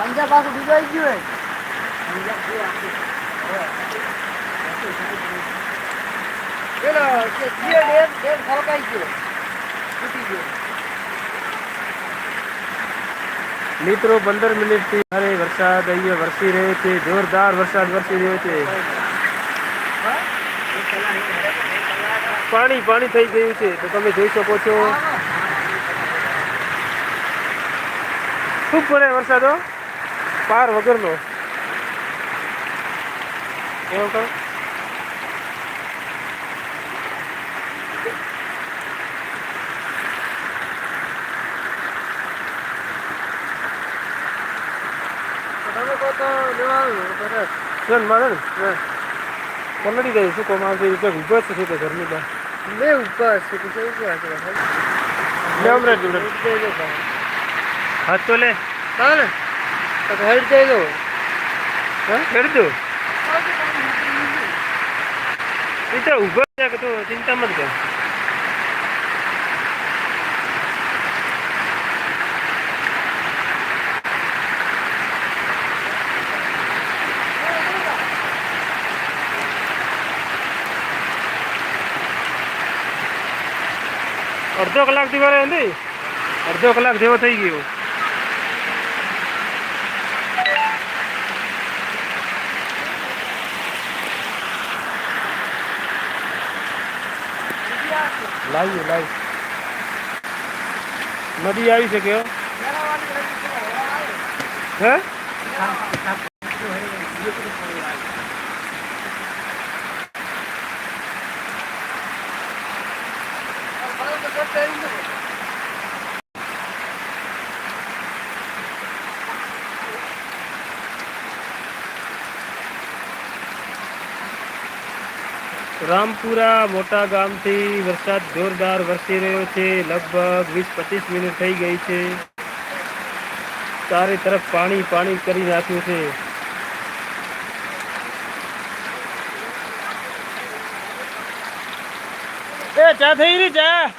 પંજાબ પાછું બીજો આવી ગયું પેલો તૂટી મિત્રો પંદર મિનિટથી ભારે વરસાદ અહીંયા વરસી રહ્યો છે જોરદાર વરસાદ વરસી રહ્યો છે. પાણી પાણી થઈ ગયું છે તો તમે જોઈ શકો છો. ખૂબ પડે વરસાદો પાર વગરનો. એવું ને. પલળી ગઈ શું કોમ આવતી જ છે તે ઘરની બહાર. લે ઉપર છે કે છે લે હમણાં જોડે. હાથ તો લે. ચાલે તો હેડ જઈ દો. હા? કરી દો. એ તો ઊભો છે કે તું ચિંતા મત કર. અડધો કલાકથી મારે નથી અડધો કલાક જેવો થઈ ગયો. લાવીએ લાવી. નદી આવી શકે હો. હે? રામપુરા મોટા ગામથી વરસાદ જોરદાર વરસી રહ્યો છે. લગભગ વીસ પચીસ મિનિટ થઈ ગઈ છે. ચારે તરફ પાણી પાણી કરી નાખ્યું છે. એ ચા થઈ રહી ચા?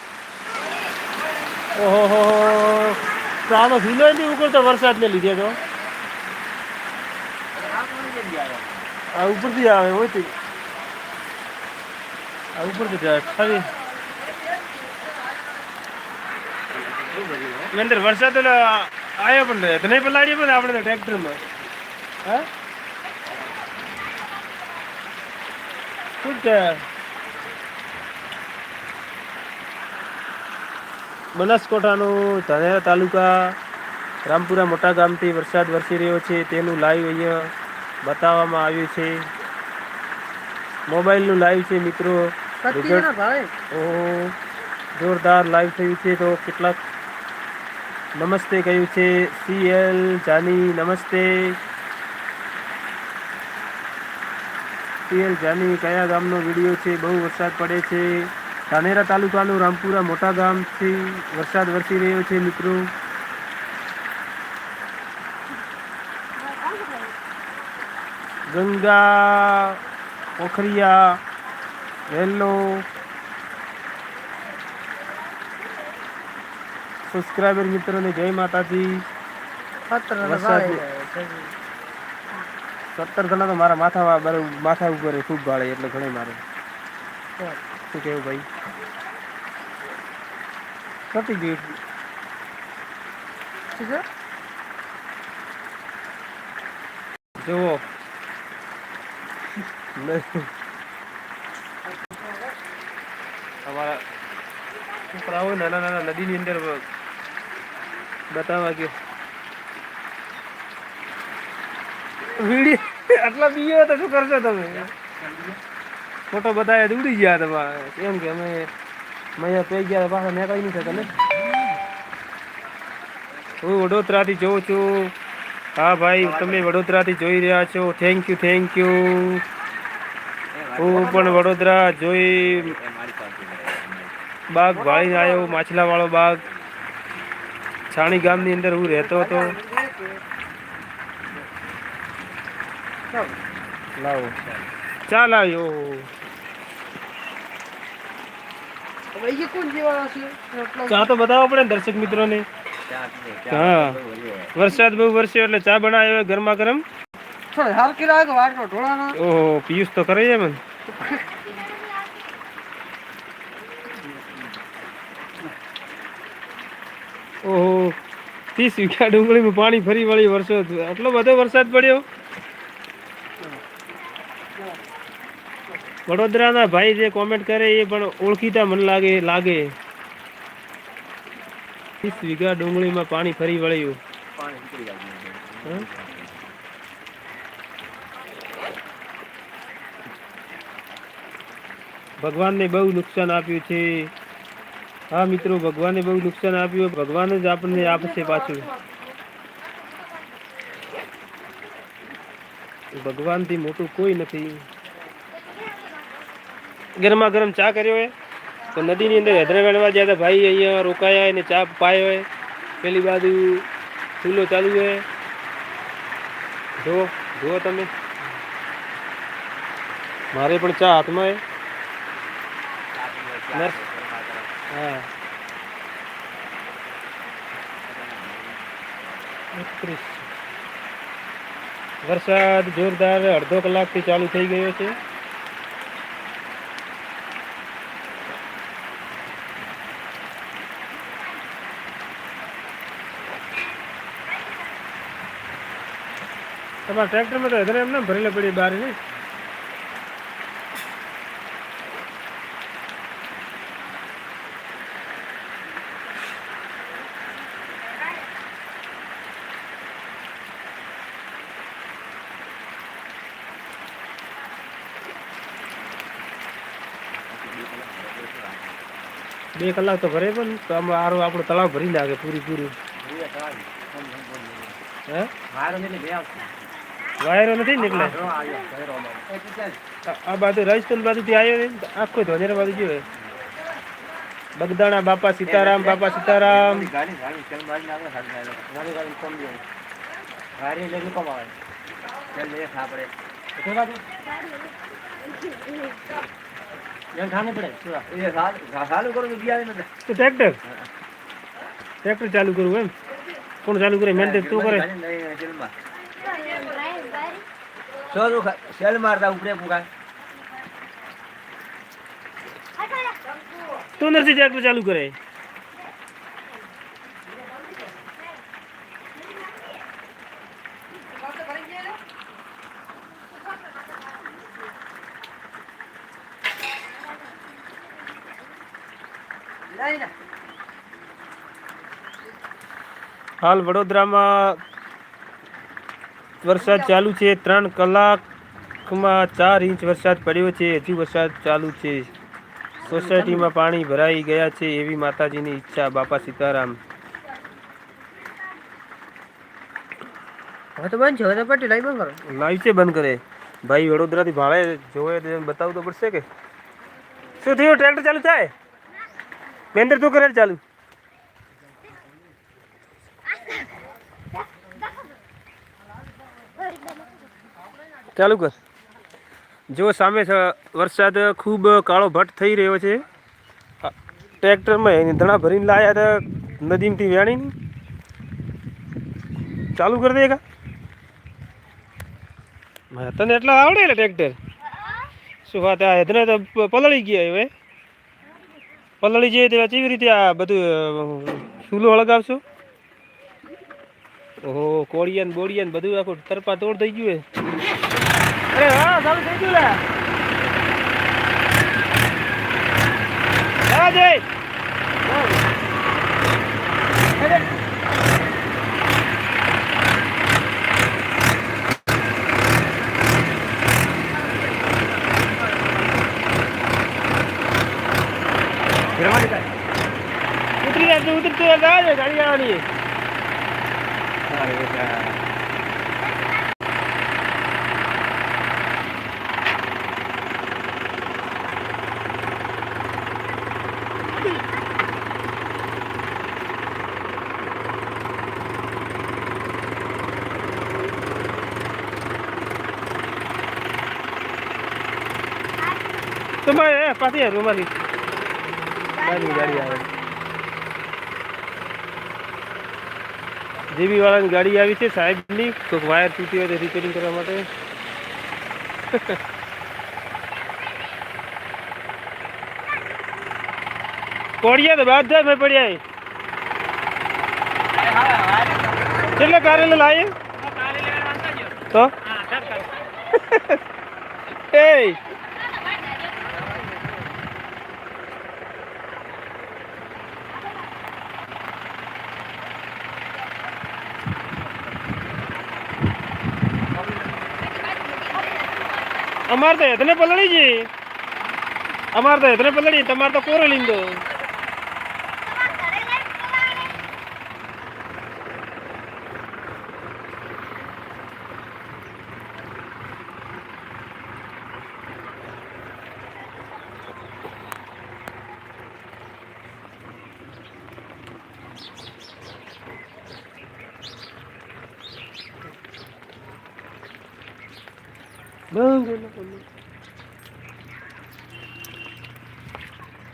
ઓહો હો ચાનો ઝીલો નથી ઉકળતો વરસાદને લીધે તો. આ ઉપરથી આવે હોય ઉપરથી જાય ખાલી અંદર વરસાદ આવ્યો પણ નહીં. નહીં પલાડીએ પણ આપણે ટ્રેક્ટરમાં. હા? શું છે બનાસકોઠાનું ધાનેરા તાલુકા, રામપુરા મોટા ગામથી વરસાદ વરસી રહ્યો છે. તેનું લાઈવ અહીંયા બતાવવામાં આવ્યું છે. મોબાઈલનું લાઈવ છે મિત્રો. ના જોરદાર લાઈવ થયું છે તો કેટલાક નમસ્તે કહ્યું છે. સીએલ જાની નમસ્તે. સીએલ જાની કયા ગામનો વીડિયો છે? બહુ વરસાદ પડે છે. ધાનેરા તાલુકાનું રામપુરા મોટા ગામથી વરસાદ વરસી રહ્યો છે મિત્રો. ગંગા પોખરિયા હેલો સબસ્ક્રાઈબર મિત્રોને જય માતાજી. સત્તર ગણા તો મારા માથા માથા ઉપર ખૂબ ભાળે એટલે ઘણે મારે. શું કેવું ભાઈ? કટી ગયું જુઓ. અમારા છોકરાઓ નાના નાના નદીની અંદર બતાવવા ગયો આટલા બીયો તો શું કરશો તમે? ફોટો બતાવ્યા તો ઉડી ગયા તમારે. કેમ કે અમે મૈયા પઈ ગયા પાછા મેં કઈ નહીં થતા ને. હું વડોદરાથી જોઉં છું. હા ભાઈ, તમે વડોદરાથી જોઈ રહ્યા છો. થેન્ક યુ થેન્ક યુ હું પણ વડોદરા જોઈ બાગ ભાઈ આવ્યો માછલા વાળો બાગ. છાણી ગામની અંદર હું રહેતો હતો. લાવો. ચાલ આવ્યો. ચા તો બતાવવો પડે ને દર્શક મિત્રોને. હા. વરસાદ બહુ વરસ્યો એટલે ચા બનાવ્યો ગરમા ગરમ. થોડો લાગે ઢોળાનો. ઓહો પિયુષ તો કરે છે મને ઓહો ત્રીસ વીઘા ડુંગળીમાં પાણી ફરી વળી વરસો આટલો બધો વરસાદ પડ્યો? વડોદરાના ભાઈ જે કોમેન્ટ કરે એ પણ ઓળખીતા મને લાગે લાગે. ત્રીસ વીઘા ડુંગળીમાં પાણી ફરી વળ્યું. હં? ભગવાનને બહુ નુકસાન આપ્યું છે. હા મિત્રો ભગવાને બહુ નુકસાન આપ્યું. ભગવાન જ આપણને આપશે પાછું. ભગવાનથી મોટું કોઈ નથી. ગરમા ગરમ ચા કર્યો હોય તો નદીની અંદર હેદરા વેણવા જ્યાં ભાઈ અહીંયા રોકાયા એને ચા પાયો હોય પેલી બાજુ ચૂલો ચાલુ હોય જુઓ જુઓ તમે. મારે પણ ચા હાથમાં હે. નર્સ હા. એકત્રીસ વરસાદ જોરદાર અડધો કલાકથી ચાલુ થઈ ગયો છે. તમારા ટ્રેક્ટરમાં તો હજાર એમને ભરેલા પડી બહાર ને બે કલાક તો ભરે પણ તો આમાં આરો આપણો તળાવ ભરી નાખે પૂરી પૂરું. હે? વાયરો નથી નીકળે આ- બાજુ રાજસ્થાન બાજુથી આવ્યો ને આખો ધોનેરા બાજુ જોયો બગદાણા, બાપા સીતારામ બાપા સીતારામ. તો ટ્રેક્ટર? ટ્રેક્ટર ચાલુ કરવું એમ? કોણ ચાલુ કરે? મેન્ટેન તું કરે. સેલ મારતા ઉપરે પુકા તું નથી ટ્રેક્ટર ચાલુ કરે. હાલ વડોદરામાં વરસાદ ચાલુ છે. ત્રણ કલાકમાં ચાર ઇંચ વરસાદ પડ્યો છે. હજુ વરસાદ ચાલુ છે. સોસાયટીમાં પાણી ભરાઈ ગયા છે એવી માતાજીની ઈચ્છા. બાપા સીતારામ. હવે તો બંધ છે. હવે તો પટ્ટી બંધ કરો. લાઈવ છે બંધ કરે. ભાઈ વડોદરાથી ભાડે જોવે બતાવવું તો પડશે કે? શું થયું? ટ્રેક્ટર ચાલુ થાય? મહેન્દ્ર તું કરે ચાલુ. ચાલુ કર. જો સામે વરસાદ ખૂબ કાળો ભટ્ટ થઈ રહ્યો છે. ટ્રેક્ટરમાં એની ધણા ભરીને લાયા હતા, નદીમથી વેણીને. ચાલુ કરી દે કા તને એટલા આવડે ને ટ્રેક્ટર? શું વાત, આ હેદને તો પલળી ગયા હવે પલળી જાય તો કેવી રીતે આ બધું ચૂલો હળગાવશો? ઓહો બોળિયા ને બધું આખું તરપા તોડ થઈ ગયું અરે હા ચાલુ થઈ ગયું લે. જય ઉતરી જા તું ઉતરતું હોય તો આવજે, ગાડી આવવાની છે. અરે બેટા. તમારે એ પાછી આ રૂમાલી ગાડી ગાડી આવે જેબી વાળાની ગાડી આવી છે સાહેબની. કોઈક વાયર તૂટી હોય રિપેરિંગ કરવા માટે. કોડિયા તો બાદ જાય મેં પડ્યા કેટલે કારેલો લાવીએ તો? એ અમાર તો એતને પલળી છે અમારે તો એતને પલળી તમારે તો કોરો લીંદો.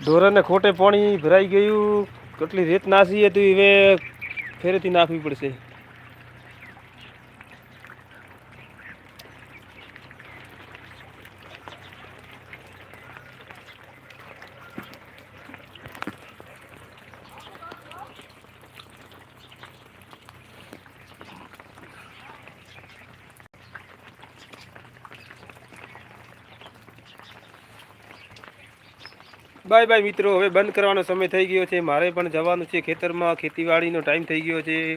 ઢોરાને ખોટે પાણી ભરાઈ ગયું. કેટલી રેત નાસી હતી હવે ફેરેથી નાખવી પડશે. બાય બાય મિત્રો, હવે બંધ કરવાનો સમય થઈ ગયો છે. મારે પણ જવાનું છે ખેતરમાં. ખેતીવાડીનો ટાઈમ થઈ ગયો છે.